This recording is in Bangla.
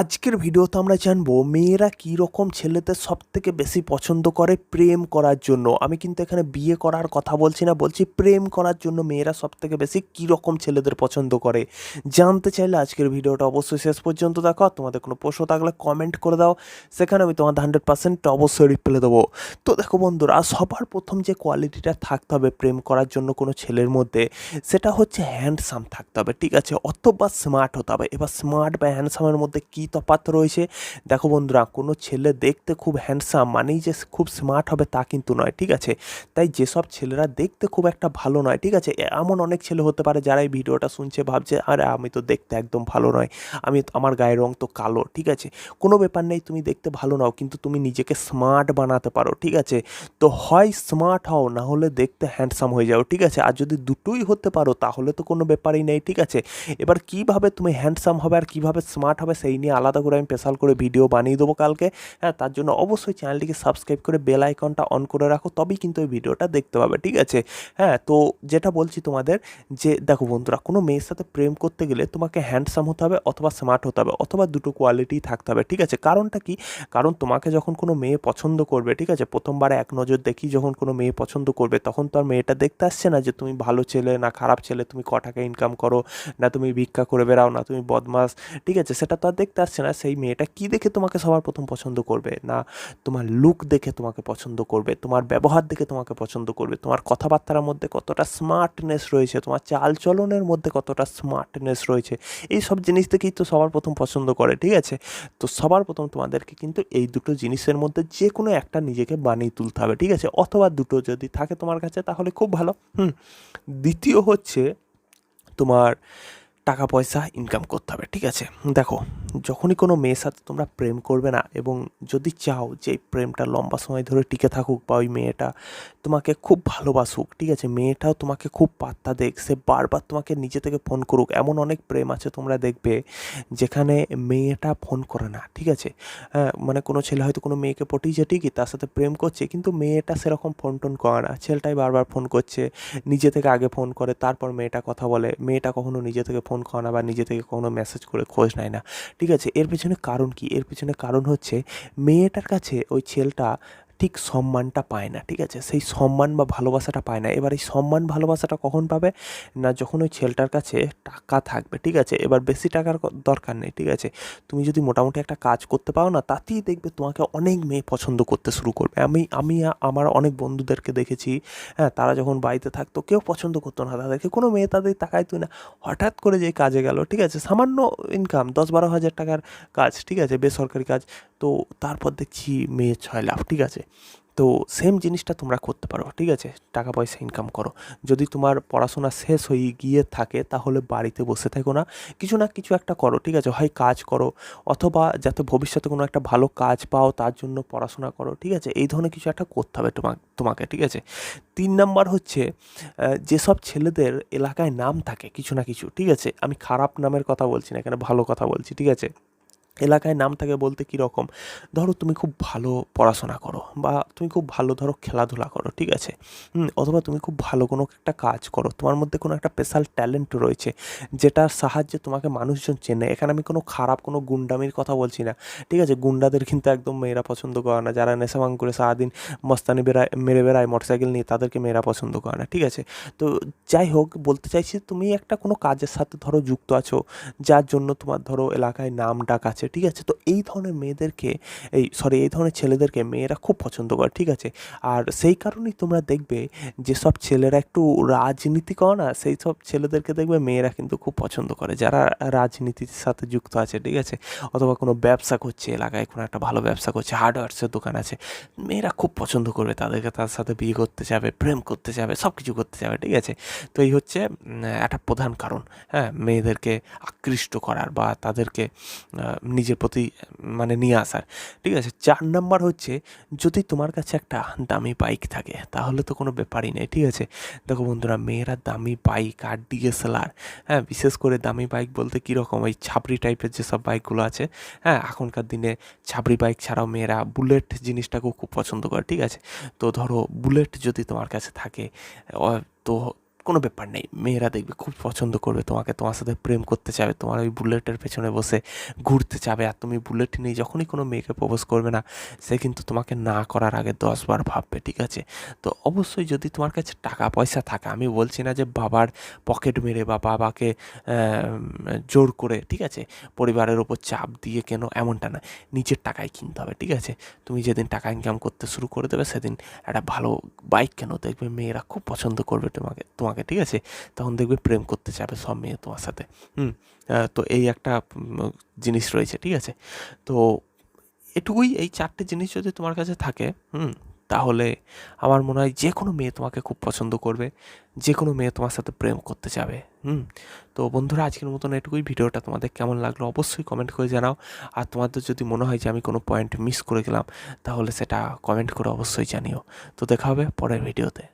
আজকের ভিডিওতে আমরা জানব মেয়েরা কী রকম ছেলেদের সব থেকে বেশি পছন্দ করে প্রেম করার জন্য। আমি কিন্তু এখানে বিয়ে করার কথা বলছি না, বলছি প্রেম করার জন্য মেয়েরা সব থেকে বেশি কী রকম ছেলেদের পছন্দ করে। জানতে চাইলে আজকের ভিডিওটা অবশ্যই শেষ পর্যন্ত দেখো তোমাদের কোনো প্রশ্ন থাকলে কমেন্ট করে দাও, সেখানে আমি তোমাদের হান্ড্রেড পার্সেন্ট অবশ্যই রিপ্লাই দেবো। তো দেখো বন্ধুরা, সবার প্রথম যে কোয়ালিটিটা থাকতে হবে প্রেম করার জন্য কোনো ছেলের মধ্যে, সেটা হচ্ছে হ্যান্ডসাম থাকতে হবে, ঠিক আছে? অথবা স্মার্ট হতে হবে। এবার স্মার্ট বা হ্যান্ডসামের মধ্যে কী তফাৎ রয়েছে? দেখো বন্ধুরা, কোনো ছেলে দেখতে খুব হ্যান্ডসাম মানেই যে খুব স্মার্ট হবে তা কিন্তু নয়, ঠিক আছে? তাই যেসব ছেলেরা দেখতে খুব একটা ভালো নয়, ঠিক আছে? এমন অনেক ছেলে হতে পারে যারা এই ভিডিওটা শুনছে, ভাবছে, আরে, আমি তো দেখতে একদম ভালো নয়, আমি আমার গায়ের রং তো কালো ঠিক আছে? কোনো ব্যাপার নেই, তুমি দেখতে ভালো নাও, কিন্তু তুমি নিজেকে স্মার্ট বানাতে পারো, ঠিক আছে? তো হয় স্মার্ট হও, না হলে দেখতে হ্যান্ডসাম হয়ে যাও, ঠিক আছে? আর যদি দুটোই হতে পারো, তাহলে তো কোনো ব্যাপারই নেই, ঠিক আছে? এবার কীভাবে তুমি হ্যান্ডসাম হবে আর কীভাবে স্মার্ট হবে, সেই নিয়ে আলাদা করে আমি স্পেশাল করে ভিডিও বানিয়ে দেবো কালকে। হ্যাঁ তার জন্য অবশ্যই চ্যানেলটিকে সাবস্ক্রাইব করে বেল আইকনটা অন করে রাখো, তবেই কিন্তু এই ভিডিওটা দেখতে পাবে, ঠিক আছে? হ্যাঁ তো যেটা বলছি তোমাদের যে, দেখো বন্ধুরা, কোনো মেয়ের সাথে প্রেম করতে গেলে তোমাকে হ্যান্ডসাম হতে হবে অথবা স্মার্ট হতে হবে, অথবা দুটো কোয়ালিটি থাকতে হবে, ঠিক আছে? কারণটা কি? কারণ তোমাকে যখন কোনো মেয়ে পছন্দ করবে, ঠিক আছে? প্রথমবারে এক নজর দেখি যখন কোনো মেয়ে পছন্দ করবে, তখন তো আর মেয়েটা দেখতে আসছে না যে, তুমি ভালো ছেলে না খারাপ ছেলে, তুমি ক টাকা ইনকাম করো, না তুমি ভিক্ষা করে বেড়াও, না তুমি বদমাস। ঠিক আছে? সেটা তো আর আসছে না, সেই মেয়েটা কি দেখে তোমাকে সবার প্রথম পছন্দ করবে? না, তোমার লুক দেখে তোমাকে পছন্দ করবে, তোমার ব্যবহার দেখে তোমাকে পছন্দ করবে, তোমার কথাবার্তার মধ্যে কতটা স্মার্টনেস রয়েছে, তোমার চালচলনের মধ্যে কতটা স্মার্টনেস রয়েছে এই সব জিনিস দেখেই তো সবার প্রথম পছন্দ করে, ঠিক আছে? তো সবার প্রথম তোমাদেরকে কিন্তু এই দুটো জিনিসের মধ্যে যে কোনো একটা নিজেকে বানিয়ে তুলতে হবে, ঠিক আছে? অথবা দুটো যদি থাকে তোমার কাছে, তাহলে খুব ভালো। হুম, দ্বিতীয় হচ্ছে তোমার টাকা পয়সা ইনকাম করতে হবে, ঠিক আছে? দেখো, যখনই কোনো মেয়ের সাথে তোমরা প্রেম করবে না এবং যদি চাও যে প্রেমটা লম্বা সময় ধরে টিকে থাকুক বা ওই মেয়েটা তোমাকে খুব ভালোবাসুক, ঠিক আছে? মেয়েটাও তোমাকে খুব পাত্তা দেখ সে বারবার তোমাকে নিজে থেকে ফোন করুক। এমন অনেক প্রেম আছে তোমরা দেখবে যেখানে মেয়েটা ফোন করে না, ঠিক আছে? হ্যাঁ মানে কোনো ছেলে হয়তো কোনো মেয়েকে পটিয়েছে ঠিকই, তার সাথে প্রেম করছে, কিন্তু মেয়েটা সেরকম ফোন টোন করে না। ছেলেটাই বারবার ফোন করছে, নিজে থেকে আগে ফোন করে, তারপর মেয়েটা কথা বলে। মেয়েটা কখনো নিজে থেকে ফোন করে না বা নিজে থেকে কোনো মেসেজ করে খোঁজ নেয় না। ঠিক আছে? এর পেছনে কারণ কি? এর পেছনে কারণ হচ্ছে, মেয়েটার কাছে ওই ছেলেটা ঠিক সম্মানটা পায় না, ঠিক আছে? সেই সম্মান বা ভালোবাসাটা পায় না। এবার এই সম্মান, ভালোবাসাটা কখন পাবে? না, যখন ওই ছেলেটার কাছে টাকা থাকবে, ঠিক আছে? এবার বেশি টাকার দরকার নেই, ঠিক আছে? তুমি যদি মোটামুটি একটা কাজ করতে পারো না, তাতেই দেখবে তোমাকে অনেক মেয়ে পছন্দ করতে শুরু করবে। আমি আমি, আমার অনেক বন্ধুদেরকে দেখেছি হ্যাঁ তারা যখন বাড়িতে থাকতো, কেউ পছন্দ করতো না তাদেরকে। কোনো মেয়ে তাদের তাকাই তুই না, হঠাৎ করে যে কাজে গেল, ঠিক আছে? সামান্য ইনকাম দশ বারো হাজার টাকার কাজ, ঠিক আছে? বেসরকারি কাজ। তো তারপর দেখছি মেয়ে ছয় লাভ ঠিক আছে? তো সেম জিনিসটা তোমরা করতে পারো, ঠিক আছে? টাকা পয়সা ইনকাম করো। যদি তোমার পড়াশোনা শেষ হয়ে গিয়ে থাকে, তাহলে বাড়িতে বসে থেকো না। কিছু না কিছু একটা করো, ঠিক আছে? হয় কাজ করো, অথবা যাতে ভবিষ্যতে কোনো একটা ভালো কাজ পাও, তার জন্য পড়াশোনা করো, ঠিক আছে? এই ধরনের কিছু একটা করতে হবে তোমাকে তোমাকে, ঠিক আছে? তিন নাম্বার হচ্ছে যেসব ছেলেদের এলাকায় নাম থাকে, কিছু না কিছু, ঠিক আছে? আমি খারাপ নামের কথা বলছি না, এখানে ভালো কথা বলছি, ঠিক আছে? এলাকায় নাম থাকে বলতে কী রকম? ধরো তুমি খুব ভালো পড়াশোনা করো বা তুমি খুব ভালো ধরো খেলাধুলা করো, ঠিক আছে? অথবা তুমি খুব ভালো কোনো একটা কাজ করো, তোমার মধ্যে কোনো একটা স্পেশাল ট্যালেন্ট রয়েছে যেটার সাহায্যে তোমাকে মানুষজন চেনে। এখানে আমি কোনো খারাপ, কোনো গুন্ডামির কথা বলছি না, ঠিক আছে? গুন্ডাদের কিন্তু একদম মেয়েরা পছন্দ করে না, যারা নেশা ভাঙ করে সারাদিন মস্তানি বেড়ায়, মেরে বেড়ায় মোটরসাইকেল নিয়ে, তাদেরকে মেয়েরা পছন্দ করে না, ঠিক আছে? তো যাই হোক, বলতে চাইছি তুমি একটা কোনো কাজের সাথে ধরো যুক্ত আছো, যার জন্য তোমার ধরো এলাকায় নাম ডাক আছে ঠিক আছে? তো এই ধরনের মেয়েদেরকে, এই সরি এই ধরনের ছেলেদেরকে মেয়েরা খুব পছন্দ করে, ঠিক আছে? আর সেই কারণেই তোমরা দেখবে যেসব ছেলেরা একটু রাজনীতি করে না, সেই সব ছেলেদেরকে দেখবে মেয়েরা কিন্তু খুব পছন্দ করে। যারা রাজনীতির সাথে যুক্ত আছে, ঠিক আছে? অথবা কোনো ব্যবসা করছে এলাকায়, কোনো একটা ভালো ব্যবসা করছে, হার্ডওয়ার্সের দোকান আছে, মেয়েরা খুব পছন্দ করবে তাদেরকে, তার সাথে বিয়ে করতে যাবে, প্রেম করতে যাবে সব কিছু করতে যাবে, ঠিক আছে? তো এই হচ্ছে একটা প্রধান কারণ হ্যাঁ? মেয়েদেরকে আকৃষ্ট করার বা তাদেরকে নিজের প্রতি মানে নিয়ে আসার। ঠিক আছে? চার নাম্বার হচ্ছে, যদি তোমার কাছে একটা দামি বাইক থাকে, তাহলে তো কোনো ব্যাপারই নেই, ঠিক আছে? দেখো বন্ধুরা, মেয়েরা দামি বাইক আর ডিএসএলআর হ্যাঁ বিশেষ করে দামি বাইক বলতে কীরকম, ওই ছাপড়ি টাইপের যেসব বাইকগুলো আছে হ্যাঁ এখনকার দিনে ছাপড়ি বাইক ছাড়াও মেয়েরা বুলেট জিনিসটাকেও খুব পছন্দ করে, ঠিক আছে? তো ধরো বুলেট যদি তোমার কাছে থাকে তো কোনো ব্যাপার নেই। মেয়েরা দেখবে খুব পছন্দ করবে তোমাকে, তোমার সাথে প্রেম করতে চাবে, তোমার ওই বুলেটের পেছনে বসে ঘুরতে চাবে আর তুমি বুলেট নিয়ে যখনই কোনো মেয়েকে প্রপোজ করবে না, সে কিন্তু তোমাকে না করার আগে দশবার ভাববে, ঠিক আছে? তো অবশ্যই যদি তোমার কাছে টাকা পয়সা থাকে, আমি বলছি না যে বাবার পকেট মেরে বা বাবাকে জোর করে, ঠিক আছে? পরিবারের ওপর চাপ দিয়ে কেন এমনটা না, নিজের টাকায় কিনতে হবে, ঠিক আছে? তুমি যেদিন টাকা ইনকাম করতে শুরু করে দেবে, সেদিন একটা ভালো বাইক কেন দেখবে, মেয়েরা খুব পছন্দ করবে তোমাকে তোমাকে ঠিক আছে? তখন দেখবে প্রেম করতে চাবে সব মেয়ে তোমার সাথে। হুম? তো এই একটা জিনিস রয়েছে, ঠিক আছে? তো এটুকুই এই চারটে জিনিস যদি তোমার কাছে থাকে, হুম? তাহলে আমার মনে হয় যে কোনো মেয়ে তোমাকে খুব পছন্দ করবে যে কোনো মেয়ে তোমার সাথে প্রেম করতে যাবে হুম? তো বন্ধুরা, আজকের মতন এটুকুই। ভিডিওটা তোমাদের কেমন লাগল অবশ্যই কমেন্ট করে জানাও। আর তোমাদের যদি মনে হয় যে আমি কোনো পয়েন্ট মিস করে গেলাম তাহলে সেটা কমেন্ট করে অবশ্যই জানিও। তো দেখা হবে পরের ভিডিওতে।